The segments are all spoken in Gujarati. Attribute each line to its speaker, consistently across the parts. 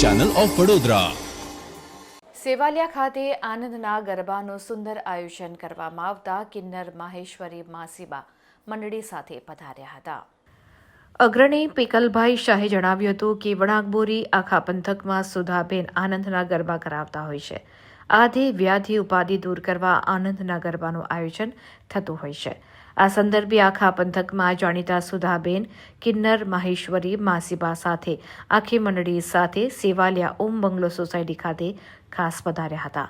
Speaker 1: ચેનલ ઓફ વડોદરા
Speaker 2: સેવાલિયા ખાતે આનંદના ગરબાનું સુંદર આયોજન કરવામાં આવતા કિન્નર માહેશ્વરી માસીબા મંડળી સાથે પધાર્યા હતા. અગ્રણી પિકલભાઈ શાહે જણાવ્યું હતું કે વણાકબોરી આખા પંથકમાં સુધાબેન આનંદના ગરબા કરાવતા હોય છે. આધિ વ્યાધિ ઉપાધિ દૂર કરવા આનંદના ગરબાનું આયોજન થતું હોય છે. આ સંદર્ભે આખા પંથકમાં જાણીતા સુધાબેન, કિન્નર, માહેશ્વરી, માસીબા સાથે આખી મંડળી સાથે સેવાલિયા ઓમ બંગલો સોસાયટી ખાતે ખાસ પધાર્યા હતા.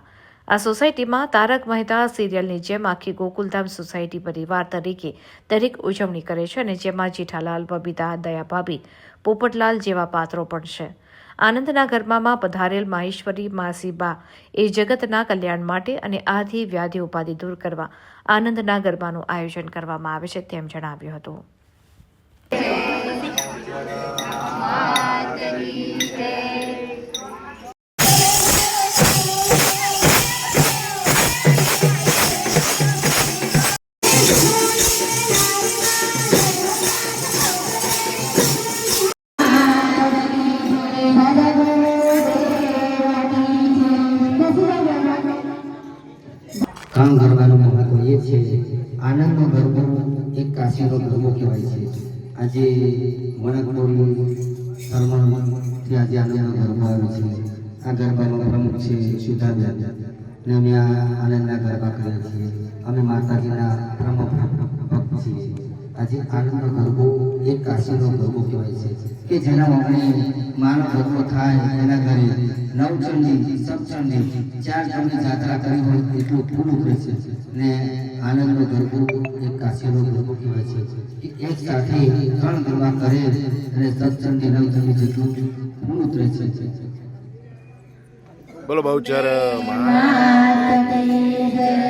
Speaker 2: આ સોસાયટીમાં તારક મહેતા સિરિયલની જેમ આખી ગોકુલધામ સોસાયટી પરિવાર તરીકે દરેક ઉજવણી કરે છે અને જેમાં જેઠાલાલ, બબીતા, દયાભાભી, પોપટલાલ જેવા પાત્રો પણ છે. આનંદના ગરબામાં પધારેલ માહેશ્વરી માસીબા એ જગતના કલ્યાણ માટે અને આધિ વ્યાધિ ઉપાધિ દૂર કરવા આનંદના ગરબાનું આયોજન કરવામાં આવે છે તેમ જણાવ્યું હતું.
Speaker 3: કામ ગરબાનું મહત્વ એ છે. આનંદનો ગરબો એક કાશીનો ગરબો કહેવાય છે. આજે વણકડોલી ધર્મથી આજે આનંદનો ગરબો આવે છે. આ ગરબાનો પ્રમુખ છે સુધાબેન. ને અમે આ આનંદના ગરબા કરીએ છીએ. અમે માતાજીના પ્રમુખ ભક્ત છીએ. આજે આનંદનો ગરબો એક કાશીનો ગરબો કહેવાય છે કે જેના વગણે માનો ગરબો થાય એના ઘરે નવચંડી સપચંડી ચાર ચંડી જાત્રા કરી હોય એટલું પૂરું રહે છે. ને આનંદનો ગરબો એક કાશીનો ગરબો કહેવાય છે. કે એક સાથે ત્રણ ગરબા કરે અને સપચંડી નવચંડી જેટલું પૂરું રહે છે.
Speaker 4: બોલો બહુચર મહા